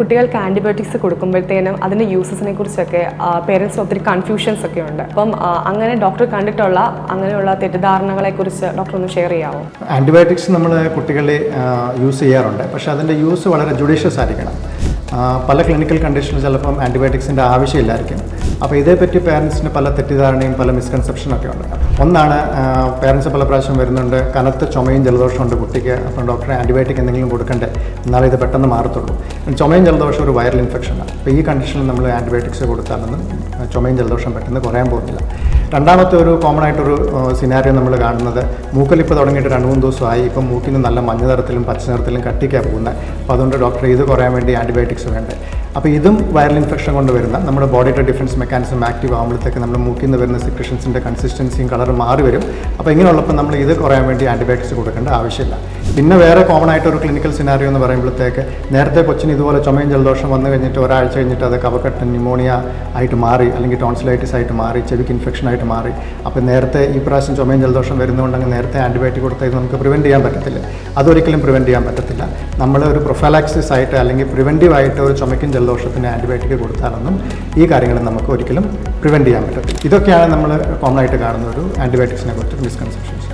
കുട്ടികൾക്ക് ആന്റിബയോട്ടിക്സ് കൊടുക്കുമ്പോഴത്തേനും അതിന്റെ യൂസസിനെ കുറിച്ചൊക്കെ പേരൻസിന് ഒത്തിരി കൺഫ്യൂഷൻസ് ഒക്കെ ഉണ്ട് അപ്പം അങ്ങനെ ഡോക്ടർ കണ്ടിട്ടുള്ള അങ്ങനെയുള്ള തെറ്റിദ്ധാരണകളെ കുറിച്ച് ഡോക്ടർ ഒന്ന് ഷെയർ ചെയ്യാമോ ആന്റിബയോട്ടിക്സ് നമ്മൾ കുട്ടികളെ യൂസ് ചെയ്യാറുണ്ട്. പക്ഷേ അതിന്റെ യൂസ് വളരെ ജുഡീഷ്യസ് ആയിരിക്കണം. പല ക്ലിനിക്കൽ കണ്ടീഷനിൽ ചിലപ്പം ആന്റിബയോട്ടിക്സിന്റെ ആവശ്യമില്ലായിരിക്കും. അപ്പോൾ ഇതേപ്പറ്റി പേരൻസിന് പല തെറ്റിദ്ധാരണയും പല മിസ്കൺസെപ്ഷനൊക്കെ ഉണ്ട്. ഒന്നാണ് പേരൻസ് പല പ്രാവശ്യം വരുന്നുണ്ട് കനത്ത ചുമയും ജലദോഷവും ഉണ്ട് കുട്ടിക്ക് അപ്പം ഡോക്ടറെ ആന്റിബയോട്ടിക് എന്തെങ്കിലും കൊടുക്കണ്ടേ? എന്നാലേ ഇത് പെട്ടെന്ന് മാറത്തുള്ളൂ. ചുമയും ജലദോഷം ഒരു വൈറൽ ഇൻഫെക്ഷനാണ് അപ്പോൾ ഈ കണ്ടീഷനിൽ നമ്മൾ ആന്റിബയോട്ടിക്സ് കൊടുത്താലൊന്നും ചുമയും ജലദോഷം പെട്ടെന്ന് കുറയാൻ പോകുന്നില്ല. രണ്ടാമത്തെ ഒരു കോമൺ ആയിട്ടൊരു സിനാരിയോ നമ്മൾ കാണുന്നത്. മൂക്കലിപ്പ് തുടങ്ങിയിട്ട് രണ്ട് മൂന്ന് ദിവസമായി. ഇപ്പം മൂക്കിന് നല്ല മഞ്ഞ നിറത്തിലും പച്ച നിറത്തിലും കട്ടിക്കാണ് പോകുന്നത് അപ്പോൾ അതുകൊണ്ട് ഡോക്ടർ ഇത് കുറയാൻ വേണ്ടി ആന്റിബയോട്ടിക്സ് വേണ്ടേ. അപ്പോൾ ഇതും വൈറൽ ഇൻഫെക്ഷൻ കൊണ്ട് വരുന്ന നമ്മുടെ ബോഡിയുടെ ഡിഫൻസ് മെക്കാനിസം ആക്റ്റീവ് ആകുമ്പോഴത്തേക്ക് നമ്മുടെ മൂക്കിൽ നിന്ന് വരുന്ന സിക്രഷൻസിന്റെ കൺസിസ്റ്റൻസിയും കളർ മാറി വരും. അപ്പോൾ ഇങ്ങനെയുള്ളപ്പോൾ നമ്മൾ ഇത് കുറയാൻ വേണ്ടി ആന്റിബയോട്ടിക്സ് കൊടുക്കേണ്ട ആവശ്യമില്ല. പിന്നെ വേറെ കോമൺ ആയിട്ട് ഒരു ക്ലിനിക്കൽ സിനാരിയോ എന്ന് പറയുമ്പോഴത്തേക്ക് നേരത്തെ കൊച്ചിന് ഇതുപോലെ ചുമയും ജലദോഷം വന്നു കഴിഞ്ഞിട്ട് ഒരാഴ്ച കഴിഞ്ഞിട്ട് അത് കഫക്കെട്ട് ന്യൂമോണിയ ആയിട്ട് മാറി അല്ലെങ്കിൽ ടോൺസിലൈറ്റിസ് ആയിട്ട് മാറി ചെവിക്ക് ഇൻഫെക്ഷൻ ആയിട്ട് മാറി. അപ്പോൾ നേരത്തെ ഈ പ്രാവശ്യം ചുമയും ജലദോഷം വരുന്നതുകൊണ്ടെങ്കിൽ നേരത്തെ ആന്റിബയോട്ടിക് കൊടുത്താൽ ഇത് നമുക്ക് പ്രിവെന്റ് ചെയ്യാൻ പറ്റത്തില്ല. അതൊരിക്കലും പ്രിവെന്റ് ചെയ്യാൻ പറ്റത്തില്ല. നമ്മൾ ഒരു പ്രൊഫലാക്സിസ് ആയിട്ട് അല്ലെങ്കിൽ പ്രിവെന്റീവ് ആയിട്ട് ഒരു ചുമയ്ക്കും ജലദോഷത്തിന് ആന്റിബയോട്ടിക് കൊടുത്താലൊന്നും ഈ കാര്യങ്ങൾ നമുക്ക് ഒരിക്കലും പ്രിവെന്റ് ചെയ്യാൻ പറ്റത്തില്ല. ഇതൊക്കെയാണ് നമ്മൾ കോമൺ ആയിട്ട് കാണുന്ന ഒരു ആന്റിബയോട്ടിക്സിനെ കുറിച്ച് മിസ്കൺസെപ്ഷൻസ്